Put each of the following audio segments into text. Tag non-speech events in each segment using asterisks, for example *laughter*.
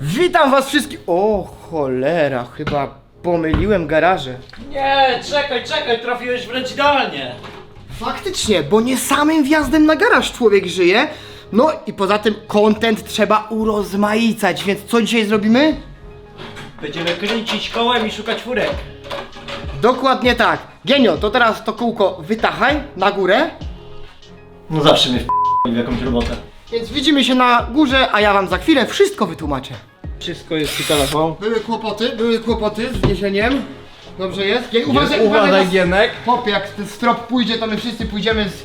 Witam was wszystkich. O cholera, chyba pomyliłem garaże. Nie, czekaj, czekaj, trafiłeś wręcz idealnie. Faktycznie, bo nie samym wjazdem na garaż człowiek żyje. No i poza tym content trzeba urozmaicać, więc co dzisiaj zrobimy? Będziemy kręcić kołem i szukać furek. Dokładnie tak. Genio, to teraz to kółko wytachaj na górę. No zawsze mnie w jakąś robotę. Więc widzimy się na górze, a ja wam za chwilę wszystko wytłumaczę. Wszystko jest przy telefon. Były kłopoty, były kłopoty z wniesieniem. Dobrze jest? Gen- uważaj, Uważaj, uważaj, Gienek. Hop, jak ten strop pójdzie, to my wszyscy pójdziemy z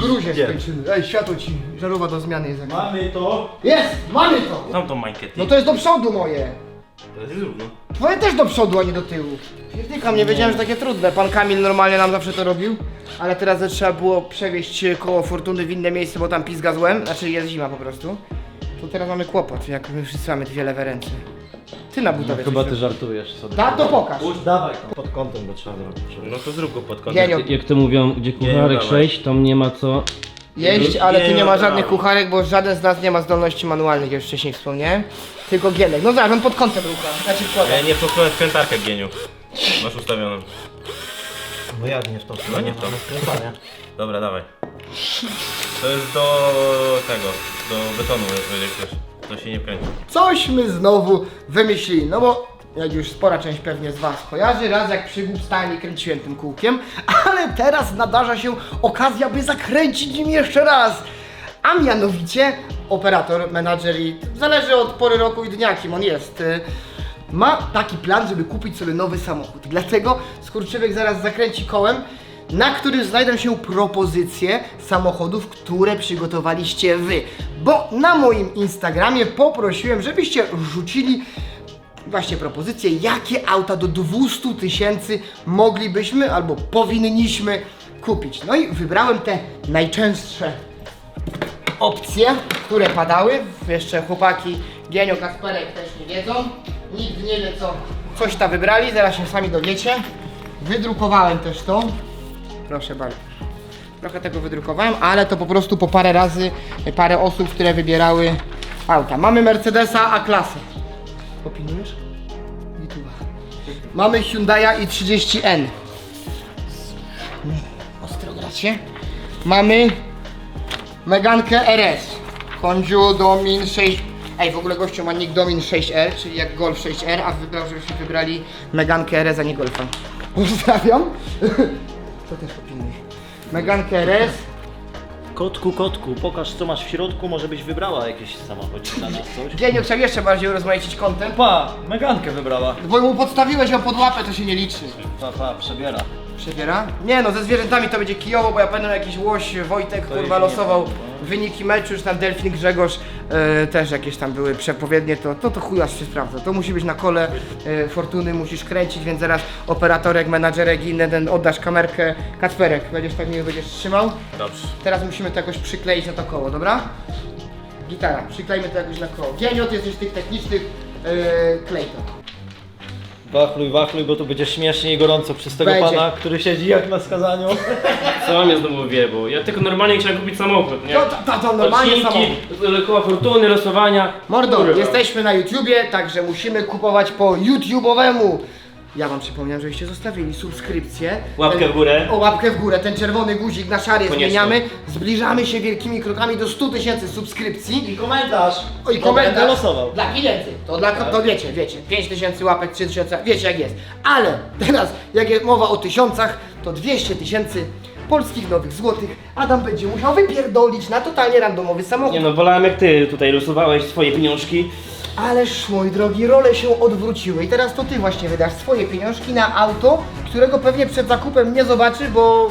gruzie skończymy. Ej, światło ci, żarówa do zmiany jest. jakaś. Mamy to. Jest, mamy to! Tam tą mańkę, ty. No to jest do przodu moje. To jest równo. Twoje też do przodu, a nie do tyłu. Pierdykam, nie wiedziałem, że takie trudne. Pan Kamil normalnie nam zawsze to robił. Ale teraz trzeba było przewieźć koło fortuny w inne miejsce, bo tam pizga złem. Znaczy jest zima po prostu. To teraz mamy kłopot, jak my wszyscy mamy dwie lewe ręce. Ty na budowie Chyba ty żartujesz sobie. Da, to pokaż. Dawaj to. Pod kątem go trzeba zrobić. No to zrób go pod kątem. Genio. Jak to mówią, gdzie kucharek dawaj. 6, tam nie ma co. Jeść, ale tu nie ma żadnych kucharek, bo żaden z nas nie ma zdolności manualnych, jak już wcześniej wspomniałem. Tylko Gienek. No zaraz, on pod kątem rucha. Znaczy wkłada. Ja nie popchnąłem wkrętarkę geniu. Masz ustawioną. No jak nie w to? No nie w to. Dobra, dawaj. To jest do tego, do betonu, jeżeli chcesz. To się nie kręci. Cośmy znowu wymyślili, no bo jak już spora część pewnie z Was kojarzy, raz jak przygłup stałem kręciłem tym kółkiem, *laughs* ale teraz nadarza się okazja, by zakręcić nim jeszcze raz. A mianowicie operator, menadżer i zależy od pory roku i dnia, kim on jest. y, Ma taki plan, żeby kupić sobie nowy samochód. Dlatego skurczybyk zaraz zakręci kołem, na którym znajdą się propozycje samochodów, które przygotowaliście Wy. Bo na moim Instagramie poprosiłem, żebyście rzucili właśnie propozycje, jakie auta do 200 tysięcy moglibyśmy albo powinniśmy kupić. No i wybrałem te najczęstsze opcje, które padały. Jeszcze chłopaki Gienio Kasperek też nie wiedzą. Nikt nie wie co coś tam wybrali, zaraz się sami dowiecie. Wydrukowałem też to. Proszę bardzo. Trochę tego wydrukowałem, ale to po prostu po parę razy parę osób, które wybierały auta. Mamy Mercedesa A-klasy. Opiniujesz? YouTube. Mamy Hyundai i30N. Ostro gracie. Mamy Megankę RS. Kondziu Domin 6. Ej, w ogóle gościu ma nick Domin 6R, czyli jak Golf 6R, a wybrał, żebyśmy wybrali Megankę RS, a nie Golfa. Pozdrawiam. To też opiniuj. Megankę RS. Kotku, kotku, pokaż co masz w środku, może byś wybrała jakiś samochód dla nas coś. Genio trzeba jeszcze bardziej urozmaicić kątem. Pa, Megankę wybrała. Bo mu podstawiłeś ją pod łapę, to się nie liczy. Pa, pa, przebiera. Przebiera? Nie no, ze zwierzętami to będzie kijowo, bo ja pamiętam jakiś łoś, Wojtek, kurwa, losował ma, wyniki meczu, już tam Delfin Grzegorz e, też jakieś tam były przepowiednie, to to, to chujasz się sprawdza. To musi być na kole e, fortuny, musisz kręcić, więc zaraz operatorek, menadżerek i inny, ten oddasz kamerkę. Kacperek, będziesz tak miły, będziesz trzymał. Dobrze. Teraz musimy to jakoś przykleić na to koło, dobra? Gitara, przyklejmy to jakoś na koło. Genio, ty jesteś tych technicznych, e, klej to. Wachluj, wachluj, bo tu będzie śmiesznie i gorąco przez tego Będzie. pana, który siedzi jak na skazaniu. Co mnie znowu wiebo? Ja tylko normalnie chciałem kupić samochód, nie? No to, to, to normalnie samochód. Odcinki, koła fortuny, losowania. Mordo, Kurwa. jesteśmy na YouTubie, także musimy kupować po YouTube'owemu. Ja wam przypomniałem, żebyście zostawili subskrypcję. Łapkę w górę. O, łapkę w górę, ten czerwony guzik na szary Koniecznie. zmieniamy. Zbliżamy się wielkimi krokami do 100 tysięcy subskrypcji. I komentarz. O, i komentarz. Będę losował. Dla pieniędzy. To dla, to wiecie, wiecie. 5 tysięcy łapek, 3 tysiące, wiecie jak jest. Ale teraz, jak jest mowa o tysiącach, to 200 tysięcy polskich nowych złotych Adam będzie musiał wypierdolić na totalnie randomowy samochód. Nie no, wolałem jak ty tutaj losowałeś swoje pieniążki. Ależ mój drogi, role się odwróciły i teraz to ty właśnie wydasz swoje pieniążki na auto, którego pewnie przed zakupem nie zobaczy, bo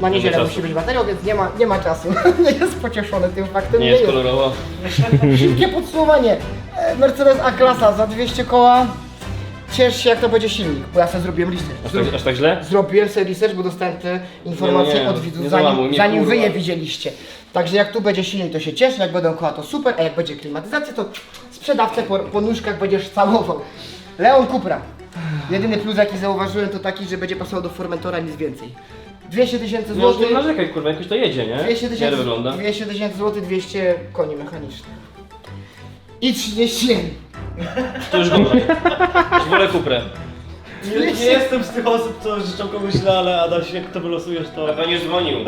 na niedzielę czasu. musi być materiał, więc nie ma, nie ma czasu. *laughs* nie jest pocieszony tym faktem. Nie jest kolorowo. Szybkie podsumowanie. E, Mercedes A-klasa za 200 koła. Ciesz się jak to będzie silnik, bo ja sobie zrobiłem research. Aż tak, aż tak źle? Zrobiłem sobie research, bo dostałem te informacje Nie, nie, od widzów, nie zanim, załamuj mnie, zanim wy kurwa. je widzieliście. Także jak tu będzie silnik, to się cieszę, jak będą koła, to super, a jak będzie klimatyzacja, to sprzedawcę po, po nóżkach będziesz całował. Leon Cupra. Jedyny plus jaki zauważyłem to taki, że będzie pasował do Formentora, nic więcej. 200 tysięcy No już nie złotych, narzekaj, kurwa, jakoś to jedzie, nie? 200 Jak tysięcy wygląda? 200 tysięcy złotych, 200 koni mechanicznych. I 30 To już. Już wolę Cuprę. Nie, nie jestem z tych osób, co życzą komuś źle, ale Adaś, jak to wylosujesz, to... Będziesz dzwonił.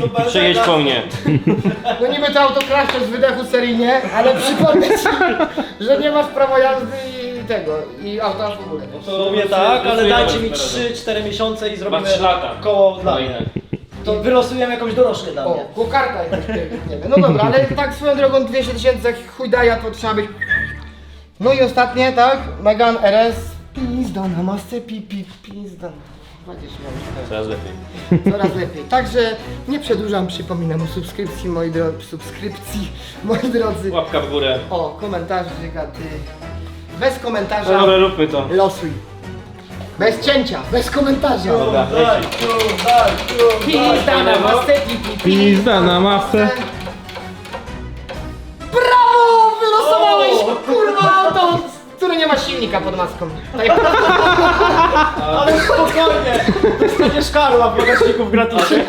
to będę- Przejedź po mnie. No niby to auto klaszcze z wydechu seryjnie, ale przypomnę ci, że nie masz prawa jazdy i tego, i auta w ogóle. W sumie tak, ale dajcie mi teraz. 3-4 miesiące i zrobimy trzy lata. koło dla mnie. To wylosujemy jakąś dorożkę dla O, mnie. kokarta jakaś, nie wiem. No dobra, ale tak swoją drogą 200 tysięcy jak chujdaja to trzeba być. No i ostatnie, tak? Megan RS. Pizda na masce, pi, pi, pizda. Będziesz miał Coraz lepiej. coraz lepiej. Także nie przedłużam, przypominam o subskrypcji, moi drodzy, subskrypcji, moi drodzy. Łapka w górę. O, komentarz, ty. Bez No komentarza. dobra, róbmy to. Losuj. Bez cięcia, bez komentarza. Dobra, Daj, tu, daj, tu, Pizda na masce, pi, pi, pi. Pizda na masę. Nie ma silnika pod maską. Tak jak *laughs* Ale spokojnie! Dostaniesz karła w bagażniku w gratisie.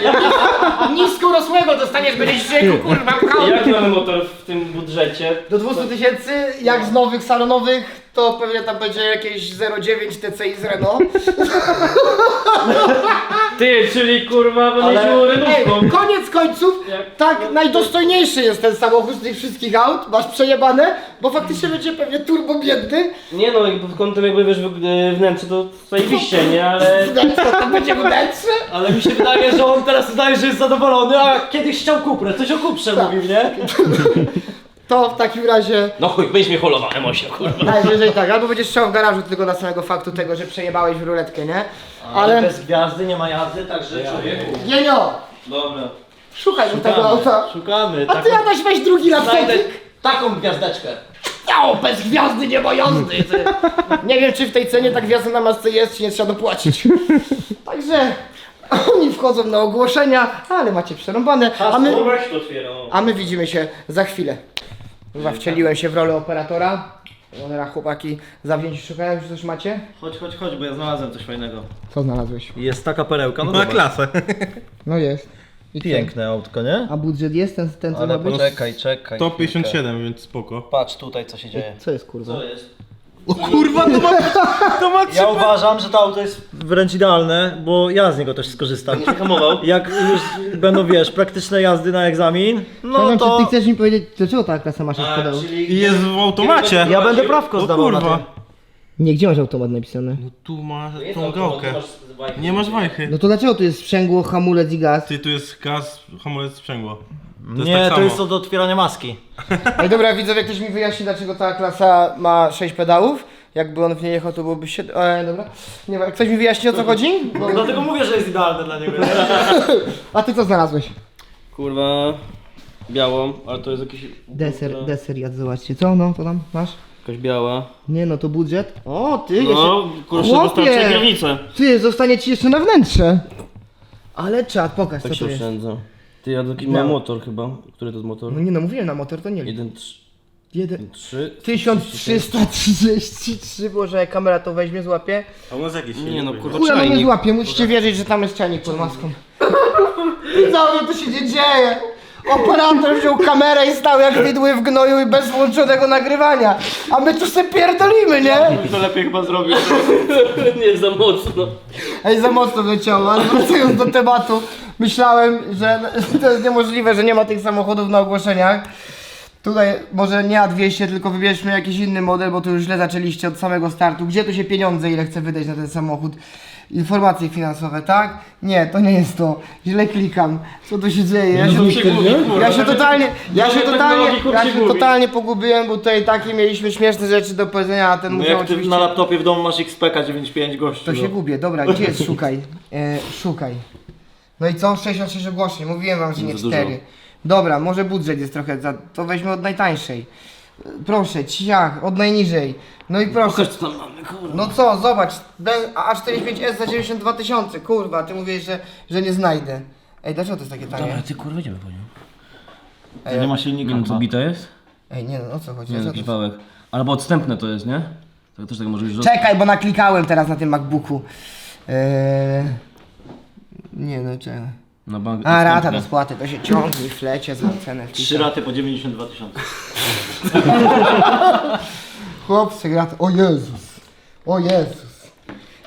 *laughs* nisko rosłego dostaniesz, będziesz żył kurwa. Jaki mamy motor w tym budżecie? Do 200 tysięcy, jak z nowych salonowych, to pewnie tam będzie jakieś 0,9 TCI z Renault. Ty, czyli kurwa będę Ej, renówką. koniec końców, Jak- tak najdostojniejszy jest ten samochód z tych wszystkich aut, masz przejebane, bo faktycznie będzie pewnie turbo biedny. Nie no, jakby pod kątem jakby wiesz w- wnętrze to zajebiście, nie? Ale... Wnętrze, to będzie wnętrze. Ale mi się wydaje, że on teraz udaje, że jest zadowolony, a kiedyś chciał kuprę. Coś o kuprze Tak. mówił, nie? *laughs* To w takim razie No chuj, będziesz mnie holował, emocja, kurwa. najwyżej tak, albo będziesz strzał w garażu tylko dla samego faktu tego, że przejebałeś w ruletkę, nie? Ale Ale... bez gwiazdy nie ma jazdy, także człowieku. Genio! Dobra. Szukaj do tego auta. Szukamy. A ty Adaś weź drugi Znajdę laptopik. taką gwiazdeczkę. O, bez gwiazdy nie ma jazdy. ty. Nie wiem, czy w tej cenie ta gwiazda na masce jest, czy nie trzeba dopłacić. Także oni wchodzą na ogłoszenia, ale macie przerąbane, a my, Weź to a my widzimy się za chwilę. Chyba wcieliłem się w rolę operatora. Dobra, chłopaki, zawzięci szukają, czy coś macie? Chodź, chodź, chodź, bo ja znalazłem coś fajnego. Co znalazłeś? Jest taka perełka, no Ma zobacz. klasę. No jest. I co? Piękne autko, nie? A budżet jest ten, ten co ma Ale być? poczekaj, czekaj. To chwilkę. 57, więc spoko. Patrz tutaj, co się dzieje. Co jest kurwa? Co jest? O kurwa, to ma, to ma Ja uważam, że to auto jest wręcz idealne, bo ja z niego też skorzystam. Hamował. Jak już będą, wiesz, praktyczne jazdy na egzamin, no to... chcesz mi powiedzieć, dlaczego ta klasa masz A, czyli... I jest w automacie. Ja będę prawko O zdawał na kurwa. tym. Nie, gdzie masz automat napisane? No tu masz tą gałkę. Nie masz wajchy. No to dlaczego tu jest sprzęgło, hamulec i gaz? Ty, tu jest gaz, hamulec, sprzęgło. To jest Nie, tak to samo. jest od otwierania maski. Ej dobra, widzowie, ktoś mi wyjaśni, dlaczego ta klasa ma 6 pedałów? Jakby on w niej jechał, to byłoby 7. E, dobra. Nie wiem, ktoś mi wyjaśni o co chodzi? Bo... Dlatego mówię, że jest idealne dla niego. nie? *laughs* A ty co znalazłeś? Kurwa, białą, ale to jest jakiś... Deser, kurwa, deser, ja zobaczcie. Co no, to tam masz? Jakaś biała. Nie no, to budżet. O, ty, No, kurczę, kierownicę. Ty, zostanie ci jeszcze na wnętrze. Ale czad, pokaż co Tak to się jest. oszczędza. Ty, ja taki Biała. mam motor chyba. Który to jest motor? No nie no, mówiłem na motor, to nie wiem. Jeden, trz- Jeden. trzy... 1333, Boże, jak kamera to weźmie, złapie. A u nas jakieś Nie no, kurwa, Chuja, no nie czajnik. złapie, musicie wierzyć, że tam jest czajnik pod maską. *laughs* Co to się nie dzieje? Operator wziął kamerę i stał jak widły w gnoju i bez włączonego nagrywania. A my tu se pierdolimy, nie? To lepiej chyba zrobił. *laughs* nie, za mocno. Ej, za mocno leciało, ale wracając do tematu. Myślałem, że *laughs* to jest niemożliwe, że nie ma tych samochodów na ogłoszeniach. Tutaj może nie A200, tylko wybierzmy jakiś inny model, bo tu już źle zaczęliście od samego startu. Gdzie tu się pieniądze, ile chce wydać na ten samochód? Informacje finansowe, tak? Nie, to nie jest to. Źle klikam. Co tu się dzieje? Ja się, się gubi, kurwa. ja się totalnie, ja się totalnie, ja się totalnie pogubiłem, bo tutaj takie mieliśmy śmieszne rzeczy do powiedzenia, a ten No musiał jak ty oczywiście... na laptopie w domu masz XPK 9.5 gościu. To się no. gubię, dobra, gdzie jest szukaj? E, szukaj. No i co? 66 ogłoszeń, mówiłem wam, że nie Za dużo. 4. Dobra, może budżet jest trochę za... to weźmy od najtańszej. Proszę, ciach, od najniżej. No i proszę. Pokaż co tam mamy, kurwa. No co, zobacz, Ben- A45S za 92 tysiące, kurwa, ty mówisz, że, że nie znajdę. Ej, dlaczego to jest takie tanie? Dobra, ty kurwa, idziemy po nią. Ej, Nie ma silnika Nie wiem, co chyba. bita jest? Ej, nie no, o co chodzi? Nie, jakiś to... wałek. Albo odstępne to jest, nie? To też tak może być, że... Czekaj, bo naklikałem teraz na tym MacBooku. Eee... Nie no, czekaj. Na bank A, rata do spłaty, to się ciągnie w flecie za cenę. Trzy raty po 92 tysiące. *laughs* Chłop se gra... O Jezus. O Jezus.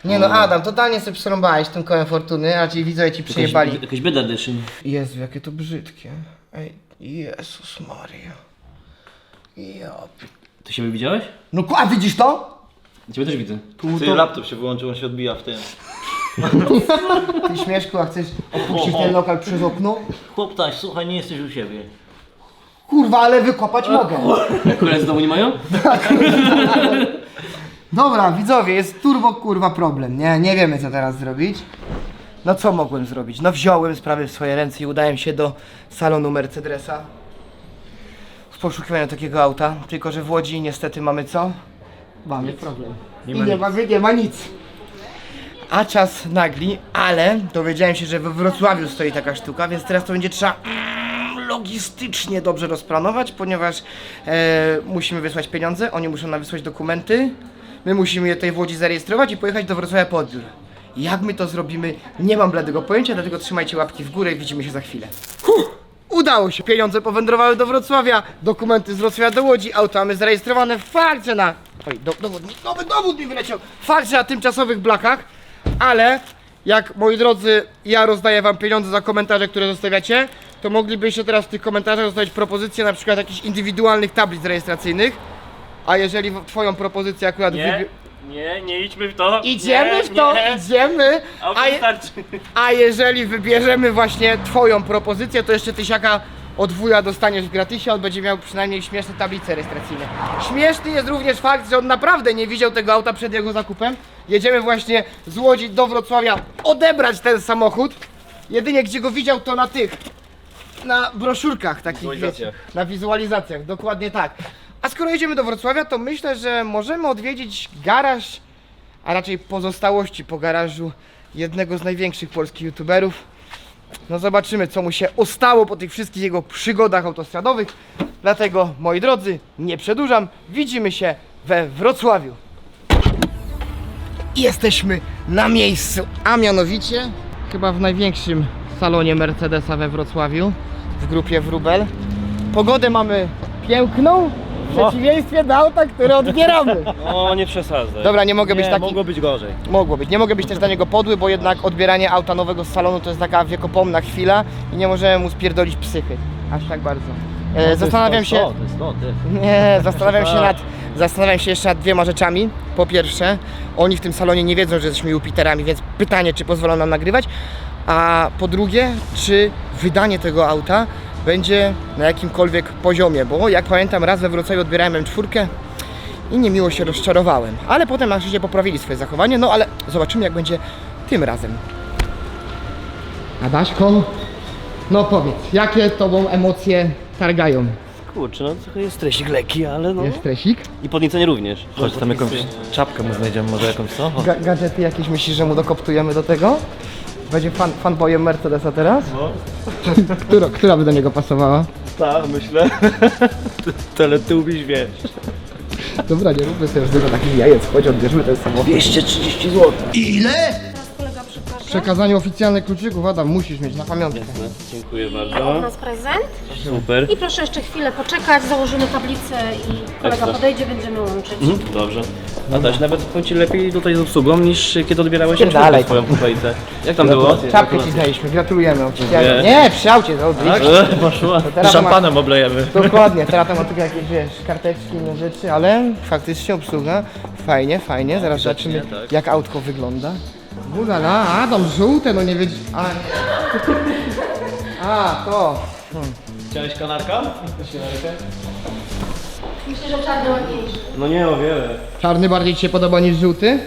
Nie no, Adam, totalnie sobie przerąbałeś tym kołem fortuny, a ci widzowie ci przyjebali. Jakaś, jakaś beda dyszy. Jezu, jakie to brzydkie. Ej, Jezus Maria. Ja... pi- Ty siebie widziałeś? No ku- a widzisz to? Ciebie też widzę. Ty laptop się wyłączył, on się odbija w tym. *laughs* Ty śmieszku, a chcesz opuścić ten lokal przez okno? Chłop taś, słuchaj, nie jesteś u siebie. Kurwa, ale wykopać mogę. Koledzy z domu nie mają? *laughs* Dobra, widzowie, jest turbo kurwa problem, nie? Nie wiemy co teraz zrobić. No co mogłem zrobić? No wziąłem sprawy w swoje ręce i udałem się do salonu Mercedesa. W poszukiwaniu takiego auta, tylko że w Łodzi niestety mamy co? Mamy problem. Nie I ma nie nie ma nic. A czas nagli, ale dowiedziałem się, że we Wrocławiu stoi taka sztuka, więc teraz to będzie trzeba mm, logistycznie dobrze rozplanować, ponieważ e, musimy wysłać pieniądze, oni muszą nam wysłać dokumenty, my musimy je tutaj w Łodzi zarejestrować i pojechać do Wrocławia po odbiór. Jak my to zrobimy, nie mam bladego pojęcia, dlatego trzymajcie łapki w górę i widzimy się za chwilę. Huh, udało się, pieniądze powędrowały do Wrocławia, dokumenty z Wrocławia do Łodzi, auto mamy zarejestrowane w fakcie na... Oj, do, dowód, mi- nowy dowód mi wyleciał! Fakcie na tymczasowych blakach, ale jak moi drodzy, ja rozdaję wam pieniądze za komentarze, które zostawiacie, to moglibyście teraz w tych komentarzach zostawić propozycje na przykład jakichś indywidualnych tablic rejestracyjnych, a jeżeli w- twoją propozycję akurat Nie, wybi- nie, nie idźmy w to. Idziemy nie, w to, Nie. idziemy, a, je, a jeżeli wybierzemy właśnie twoją propozycję, to jeszcze tysiaka od wuja dostaniesz w gratisie, on będzie miał przynajmniej śmieszne tablice rejestracyjne. Śmieszny jest również fakt, że on naprawdę nie widział tego auta przed jego zakupem. Jedziemy właśnie z Łodzi do Wrocławia odebrać ten samochód. Jedynie gdzie go widział to na tych, na broszurkach takich, wiecie, na wizualizacjach, dokładnie tak. A skoro jedziemy do Wrocławia, to myślę, że możemy odwiedzić garaż, a raczej pozostałości po garażu jednego z największych polskich youtuberów. No zobaczymy, co mu się ostało po tych wszystkich jego przygodach autostradowych. Dlatego, moi drodzy, nie przedłużam, widzimy się we Wrocławiu. Jesteśmy na miejscu, a mianowicie chyba w największym salonie Mercedesa we Wrocławiu, w grupie Wrubel. Pogodę mamy piękną, w przeciwieństwie do auta, które odbieramy. O, nie przesadzaj. Dobra, nie mogę być Nie, taki... mogło być gorzej. Mogło być. Nie mogę być też dla niego podły, bo jednak odbieranie auta nowego z salonu to jest taka wiekopomna chwila i nie możemy mu spierdolić psychy. Aż tak bardzo. E, zastanawiam się. To jest to, ty. Nie, zastanawiam się *laughs* nad. Zastanawiam się jeszcze nad dwiema rzeczami. Po pierwsze, oni w tym salonie nie wiedzą, że jesteśmy Jupiterami, więc pytanie, czy pozwolą nam nagrywać. A po drugie, czy wydanie tego auta będzie na jakimkolwiek poziomie, bo jak pamiętam, raz we Wrocławiu odbierałem M4 i niemiło się rozczarowałem. Ale potem na szczęście poprawili swoje zachowanie, no ale zobaczymy jak będzie tym razem. Adaśko, no powiedz, jakie tobą emocje targają? Kurczę, no trochę jest stresik lekki, ale no. Jest stresik? I podniecenie również. Chodź tam jakąś czapkę mu znajdziemy, może jakąś co? Ga gadżety jakieś myślisz, że mu dokoptujemy do tego? Będzie fan, fanboyem Mercedesa teraz? No. *laughs* która, która by do niego pasowała? Tak, myślę. *laughs* Teletubiś, wiesz. Dobra, nie róbmy sobie już dużo takich jajec, chodź odbierzmy ten samochód. 230 zł. Ile? Przekazanie oficjalnych kluczyków, Adam, musisz mieć na pamiątkę. Dziękuję Od bardzo. nas prezent. Super. I proszę jeszcze chwilę poczekać, założymy tablicę i kolega Ekstra. podejdzie, będziemy łączyć. Mhm, dobrze. Adaś, nawet ci lepiej tutaj z obsługą niż kiedy odbierałeś Pierdalaj. M4 swoją. Jak tam było? Czapkę ci znaliśmy, gratulujemy oficjalnie. Nie, przy aucie, to Tak? *laughs* Poszła. Teraz Szampanem oblejemy. *laughs* Dokładnie, teraz tam ma tylko jakieś, wiesz, karteczki, inne rzeczy, ale faktycznie obsługa, fajnie, fajnie, zaraz zobaczymy tak. jak autko wygląda. Ulala, Adam, żółte, no nie wiedz... A, a to... Chciałeś kanarka? Myślę, że czarny ładniejszy. No nie o wiele. Czarny bardziej Ci się podoba niż żółty?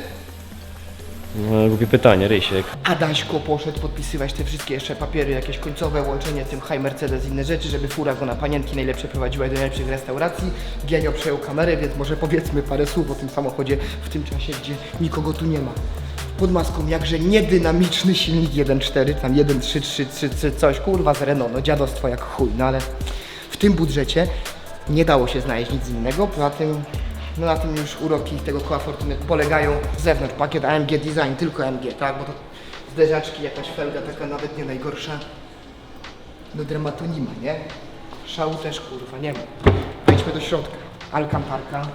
No, głupie pytanie, Rysiek. Adaśko poszedł podpisywać te wszystkie jeszcze papiery, jakieś końcowe łączenie tym High Mercedes, inne rzeczy, żeby fura go na panienki najlepsze prowadziła do najlepszych restauracji. Genio przejął kamerę, więc może powiedzmy parę słów o tym samochodzie w tym czasie, gdzie nikogo tu nie ma. Pod maską jakże niedynamiczny silnik 1.4, tam 1.3, 3, 3, coś, kurwa z Renault, no dziadostwo jak chuj, no ale w tym budżecie nie dało się znaleźć nic innego, poza tym no na tym już uroki tego koła fortuny polegają z zewnątrz. Pakiet AMG Design, tylko AMG, tak? Bo to zderzaczki, jakaś felga taka nawet nie najgorsza. Do dramatu nie ma, nie? Szału też kurwa nie ma. Wejdźmy do środka. Alcantarka.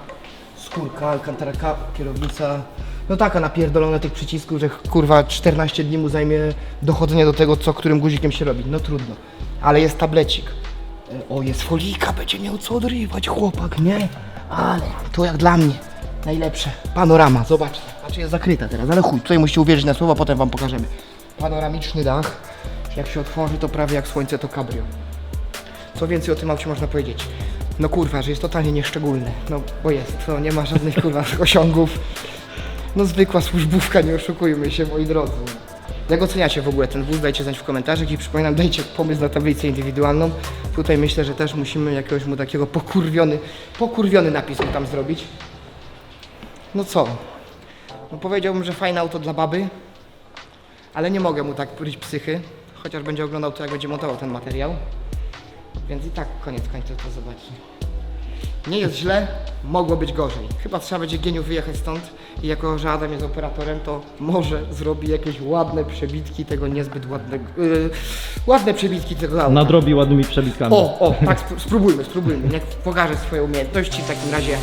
czwórka, Alcantara Cup, kierownica. No taka napierdolone tych przycisków, że kurwa 14 dni mu zajmie dochodzenie do tego, co którym guzikiem się robi. No trudno. Ale jest tablecik. E, O, jest folika, będzie miał co odrywać chłopak, nie? Ale to jak dla mnie. Najlepsze. Panorama, zobaczcie. Znaczy jest zakryta teraz, ale chuj, tutaj musicie uwierzyć na słowa, potem wam pokażemy. Panoramiczny dach. Jak się otworzy, to prawie jak słońce to cabrio. Co więcej o tym aucie można powiedzieć? No kurwa, że jest totalnie nieszczególny. No bo jest, to nie ma żadnych kurwa *laughs* osiągów. No zwykła służbówka, nie oszukujmy się, moi drodzy. Jak oceniacie w ogóle ten wóz? Dajcie znać w komentarzach i przypominam, dajcie pomysł na tablicę indywidualną. Tutaj myślę, że też musimy jakiegoś mu takiego pokurwiony, pokurwiony napis mu tam zrobić. No co? No powiedziałbym, że fajne auto dla baby, ale nie mogę mu tak pryć psychy, chociaż będzie oglądał to, jak będzie montował ten materiał. Więc i tak koniec końców to zobaczy. Nie jest źle, mogło być gorzej. Chyba trzeba będzie geniu wyjechać stąd i jako, że Adam jest operatorem, to może zrobi jakieś ładne przebitki tego niezbyt ładnego... Yy, ładne przebitki tego auta. Nadrobi ładnymi przebitkami. O, o, tak, spró- spróbujmy, spróbujmy. Niech pokaże swoje umiejętności w takim razie.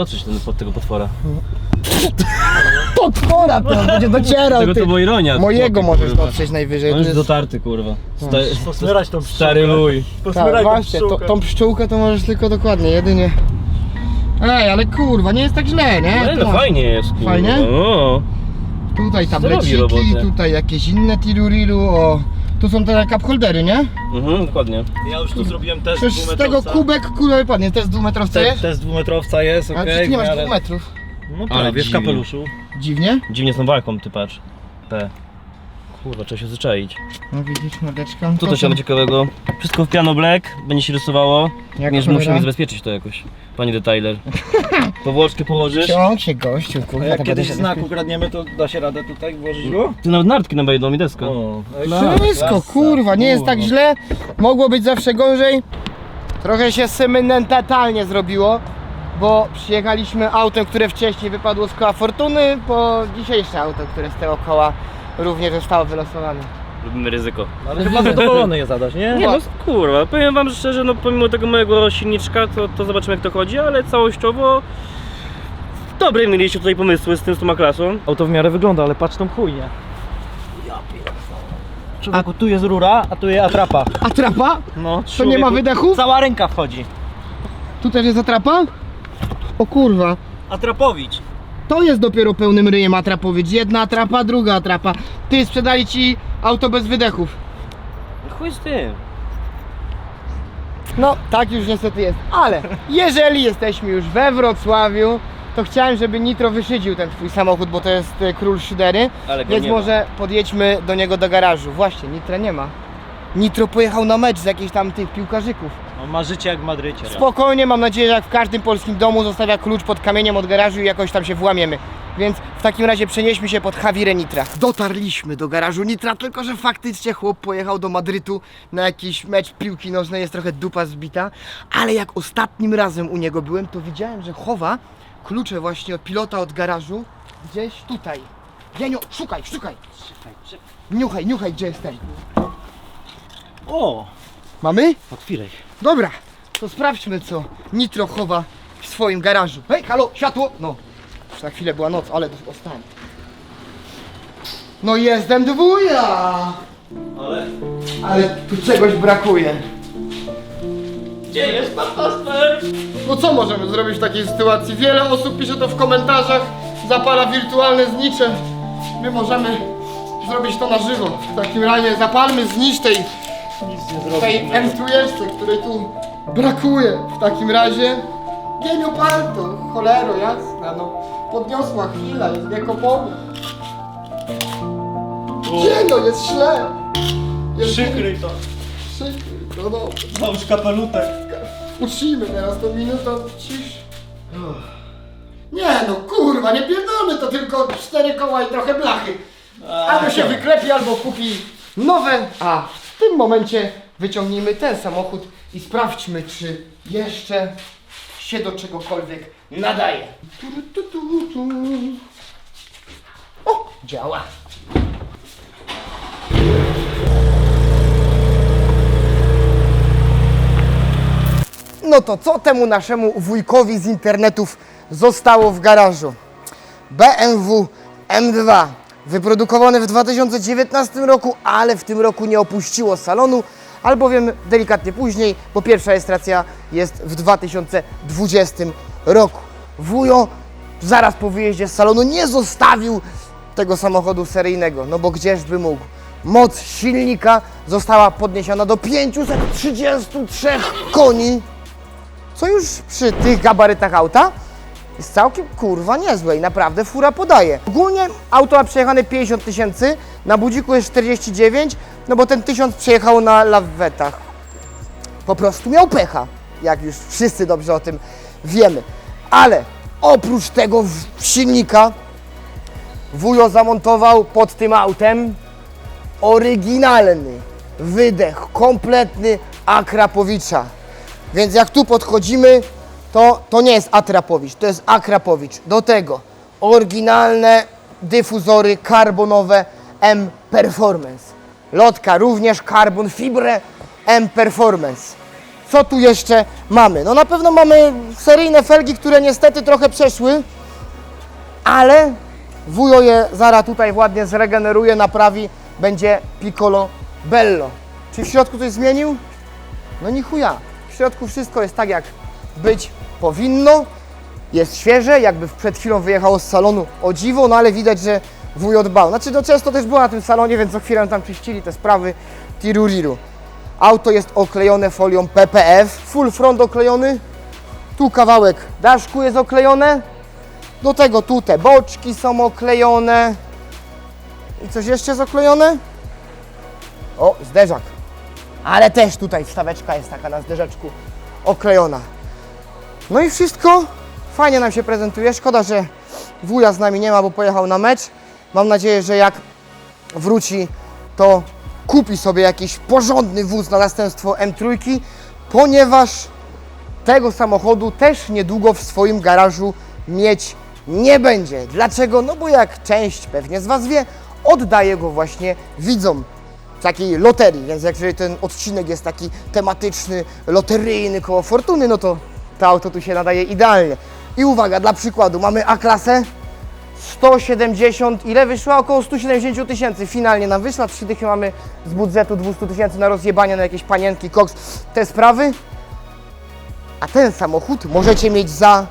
Dotrzeć ten, pod tego potwora. Potwora to będzie docierał, Tego ty. to była ironia. Mojego chłopie, możesz kurwa. dotrzeć najwyżej. On to już jest- dotarty, kurwa. Sta Posmyrać tą stary luj. Tak, właśnie, to, tą pszczółkę to możesz tylko dokładnie, jedynie. Ej, ale kurwa, nie jest tak źle, nie? Ale no fajnie jest, kurwa. Fajnie? O, Tutaj Zrobi tableciki, robotę. tutaj jakieś inne tiruriru, o. Tu są te cup holdery, nie? mhm, dokładnie. Ja już tu zrobiłem test Przecież z tego kubek kurwa wypadnie, to jest dwumetrowca Te, jest? test dwumetrowca jest, Ale okej. przecież nie masz w dwóch metrów. No Ale prawie w dziwnie. kapeluszu. Dziwnie? Dziwnie z tą walką, ty patrz. P. Kurwa, trzeba się zwyczaić. No widzisz, mordeczka. Co to się ma ciekawego? Wszystko w piano black, będzie się rysowało. Jak cholera. musimy zabezpieczyć to jakoś. Panie detailer. Powłoczkę *laughs* położysz? Ciąg się gościu, kurwa. A jak kiedyś będę- znak ukradniemy, to da się radę tutaj włożyć go? Ty nawet nartki nam wejdą i deska. O, Wszystko, kurwa, nie jest tak źle. Mogło być zawsze gorzej. Trochę się sentymentalnie zrobiło, bo przyjechaliśmy autem, które wcześniej wypadło z koła Fortuny, po dzisiejsze auto, które z tego koła również zostało wylosowane. Lubimy ryzyko. Ale chyba zadowolony jest Adaś, nie? Nie no, kurwa, powiem wam szczerze, no pomimo tego mojego silniczka, to, to zobaczymy jak to chodzi, ale całościowo dobre mieliście tutaj pomysły z tym, z tą klasą. Auto w miarę wygląda, ale patrz tą chujnię. Człowieku, tu jest rura, a tu jest atrapa. Atrapa? No, To nie ma wydechów? Cała ręka wchodzi. Tu też jest atrapa? O kurwa. Atrapowicz. To jest dopiero pełnym ryjem atrapowiec. Jedna atrapa, druga atrapa. Ty sprzedali ci auto bez wydechów. Chuj z tym. No, tak już niestety jest. Ale jeżeli jesteśmy już we Wrocławiu, to chciałem, żeby Nitro wyszydził ten twój samochód, bo to jest e, król szydery. Ale go Więc nie ma. może podjedźmy do niego do garażu. Właśnie, Nitra nie ma. Nitro pojechał na mecz z jakichś tam tych piłkarzyków. On ma życie jak w Madrycie. Spokojnie, mam nadzieję, że jak w każdym polskim domu zostawia klucz pod kamieniem od garażu i jakoś tam się włamiemy. Więc w takim razie przenieśmy się pod Hawirę Nitra. Dotarliśmy do garażu Nitra, tylko że faktycznie chłop pojechał do Madrytu na jakiś mecz piłki nożnej, jest trochę dupa zbita. Ale jak ostatnim razem u niego byłem, to widziałem, że chowa klucze właśnie od pilota od garażu gdzieś tutaj. Genio, szukaj, szukaj. Niuchaj, niuchaj, gdzie jestem. O! Mamy? Otwieraj. Dobra, to sprawdźmy co Nitro chowa w swoim garażu. Hej, halo, światło! No, już na chwilę była noc, ale ostałem. No jestem dwuja! Ale... Ale tu czegoś brakuje. Gdzie jest pan Kasper? No co możemy zrobić w takiej sytuacji? Wiele osób pisze to w komentarzach, zapala wirtualne znicze. My możemy zrobić to na żywo. W takim razie zapalmy znicz tej, tej M2, której tu brakuje. W takim razie Gieniu pal to, cholero jasna, no. Podniosła chwila, jest wiekopomny. Gienio, jest źle. Jest Przykryj to. Przykryj, no dobrze. Załóż kapelutek. Uczcimy teraz tą minutą ciszy. Nie no, kurwa, nie pierdolmy, to tylko cztery koła i trochę blachy. Albo się wyklepi, albo kupi nowe, a w tym momencie wyciągnijmy ten samochód i sprawdźmy, czy jeszcze się do czegokolwiek nadaje. O, działa. No to co temu naszemu wujkowi z internetów zostało w garażu? BMW M2 wyprodukowane w 2019 roku, ale w tym roku nie opuściło salonu, albowiem delikatnie później, bo pierwsza rejestracja jest w 2020 roku. Wujo zaraz po wyjeździe z salonu nie zostawił tego samochodu seryjnego, no bo gdzież by mógł. Moc silnika została podniesiona do 533 koni, co już przy tych gabarytach auta jest całkiem kurwa niezłe i naprawdę fura podaje. Ogólnie auto ma przejechane 50 tysięcy, na budziku jest 49, no bo ten 1000 przejechał na lawetach. Po prostu miał pecha, jak już wszyscy dobrze o tym wiemy. Ale oprócz tego silnika wujo zamontował pod tym autem oryginalny wydech, kompletny Akrapowicza. Więc jak tu podchodzimy, to, to nie jest Atrapowicz, to jest Akrapowicz. Do tego oryginalne dyfuzory karbonowe M Performance. Lotka również Carbon Fibre M Performance. Co tu jeszcze mamy? No na pewno mamy seryjne felgi, które niestety trochę przeszły, ale wujo je zaraz tutaj ładnie zregeneruje, naprawi, będzie Piccolo Bello. Czy w środku coś zmienił? No ni chuja. W środku wszystko jest tak, jak być powinno. Jest świeże, jakby przed chwilą wyjechało z salonu o dziwo, no ale widać, że wuj dbał. Znaczy, no często też była na tym salonie, więc co chwilę tam czyścili te sprawy tiruriru. Auto jest oklejone folią PPF, full front oklejony. Tu kawałek daszku jest oklejone. Do tego tu te boczki są oklejone. I coś jeszcze jest oklejone? O, zderzak. Ale też tutaj wstaweczka jest taka na zderzeczku oklejona. No i wszystko fajnie nam się prezentuje. Szkoda, że wuja z nami nie ma, bo pojechał na mecz. Mam nadzieję, że jak wróci, to kupi sobie jakiś porządny wóz na następstwo M3, ponieważ tego samochodu też niedługo w swoim garażu mieć nie będzie. Dlaczego? No bo jak część pewnie z Was wie, oddaję go właśnie widzom takiej loterii, więc jeżeli ten odcinek jest taki tematyczny, loteryjny koło fortuny, no to to auto tu się nadaje idealnie. I uwaga, dla przykładu mamy A-klasę 170, ile wyszła? Około 170 tysięcy. Finalnie nam wyszła, trzy dychy mamy z budżetu 200 tysięcy na rozjebanie na jakieś panienki, koks, te sprawy. A ten samochód możecie mieć za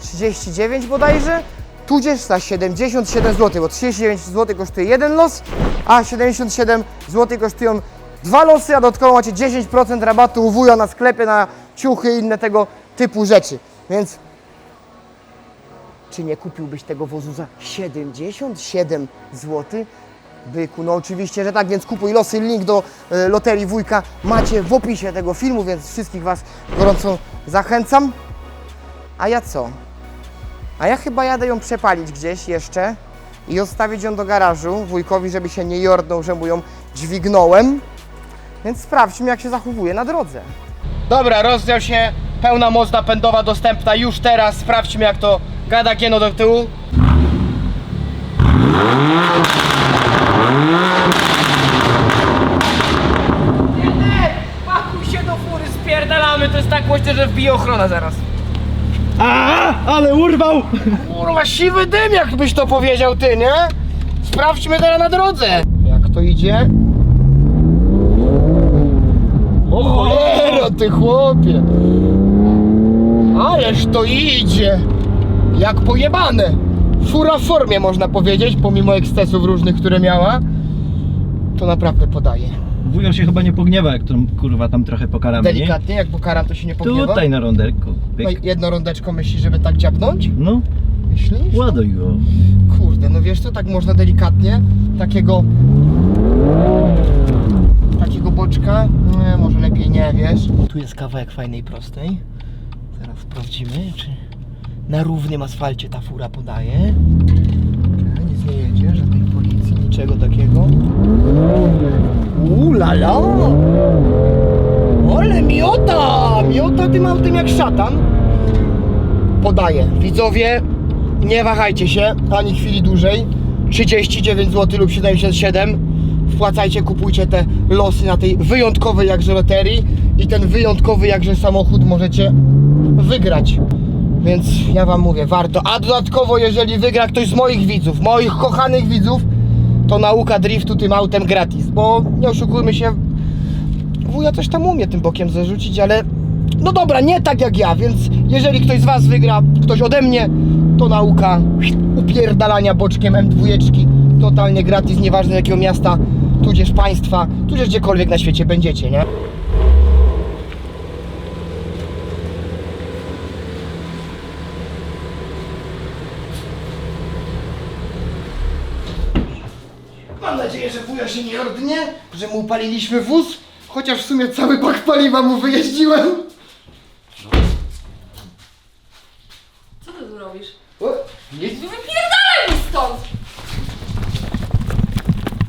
39 bodajże, tudzież za 77 zł, bo 39 zł kosztuje jeden los, a 77 zł kosztują dwa losy, a dodatkowo macie 10% rabatu u wuja na sklepie na ciuchy i inne tego typu rzeczy. Więc czy nie kupiłbyś tego wozu za 77 zł? Byku, no oczywiście, że tak, więc kupuj losy. Link do e, loterii wujka macie w opisie tego filmu, więc wszystkich Was gorąco zachęcam. A ja co? A ja chyba jadę ją przepalić gdzieś jeszcze i odstawić ją do garażu wujkowi, żeby się nie jordnął, że mu ją dźwignąłem. Więc sprawdźmy, jak się zachowuje na drodze. Dobra, rozdział się, pełna moc napędowa dostępna już teraz. Sprawdźmy, jak to gada gieno do tyłu. Pakuj się do fury, spierdalamy, to jest tak głośno, że wbije ochrona zaraz. A, ale urwał! Kurwa, siwy dym, jakbyś to powiedział ty, nie? Sprawdźmy teraz na drodze. Jak to idzie? O cholera, ty chłopie. Ależ to idzie. Jak pojebane. Fura w formie, można powiedzieć, pomimo ekscesów różnych, które miała. To naprawdę podaje. Wujo się chyba nie pogniewa, jak tą kurwa tam trochę pokaramy, nie? Delikatnie, jak pokaram, to się nie pogniewa. Tutaj na ronderku. No Pyk. jedno rondeczko myślisz, żeby tak dziabnąć? No, Myślisz? ładuj go. Kurde, no wiesz co, tak można delikatnie, takiego takiego boczka, nie, może lepiej nie, wiesz. Tu jest kawałek fajnej prostej, zaraz sprawdzimy, czy na równym asfalcie ta fura podaje. Nic nie jedzie, żadnej policji, niczego takiego. Uuu, la la! Ale miota! Miota tym autem jak szatan. podaję. Widzowie, nie wahajcie się ani chwili dłużej. 39 zł lub 77. Wpłacajcie, kupujcie te losy na tej wyjątkowej jakże loterii i ten wyjątkowy jakże samochód możecie wygrać. Więc ja wam mówię, warto. A dodatkowo, jeżeli wygra ktoś z moich widzów, moich kochanych widzów, to nauka driftu tym autem gratis. Bo nie oszukujmy się, wuja coś tam umie tym bokiem zarzucić, ale no dobra, nie tak jak ja, więc jeżeli ktoś z was wygra, ktoś ode mnie, to nauka upierdalania boczkiem M2 totalnie gratis, nieważne jakiego miasta, tudzież państwa, tudzież gdziekolwiek na świecie będziecie, nie? Mam nadzieję, że wuja się nie ordnie, że mu upaliliśmy wóz, chociaż w sumie cały bak paliwa mu wyjeździłem. Co ty tu robisz? O, nic. Stąd!